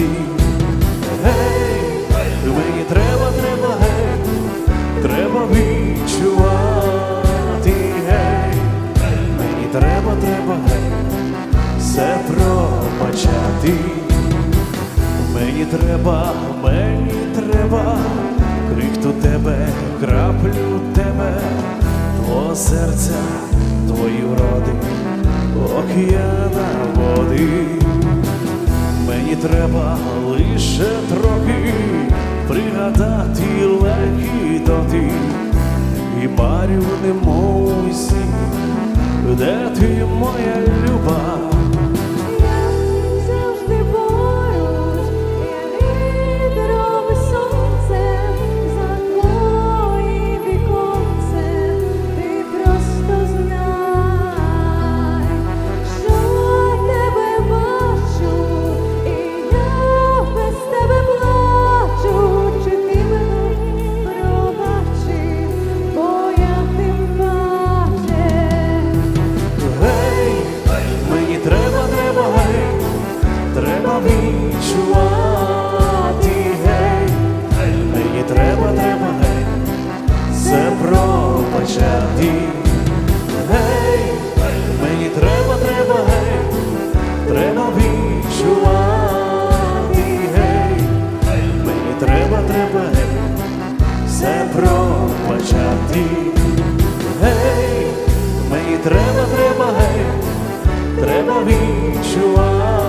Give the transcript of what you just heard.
пробачати. Гей, мені треба, треба, гей, треба відчувати, гей, мені треба, треба, гей, все пробачати. Мені треба, мені треба, крихту тебе, краплю тебе, твого серця, твої вроди, океана треба лише трохи пригадати легкі доти і парю немов сні, де ти моя пробачати. Гей, мені треба, треба, гей, треба відчувати, гей, мені треба, треба, гей, все пробачати. Гей, мені треба, треба, гей, треба відчувати.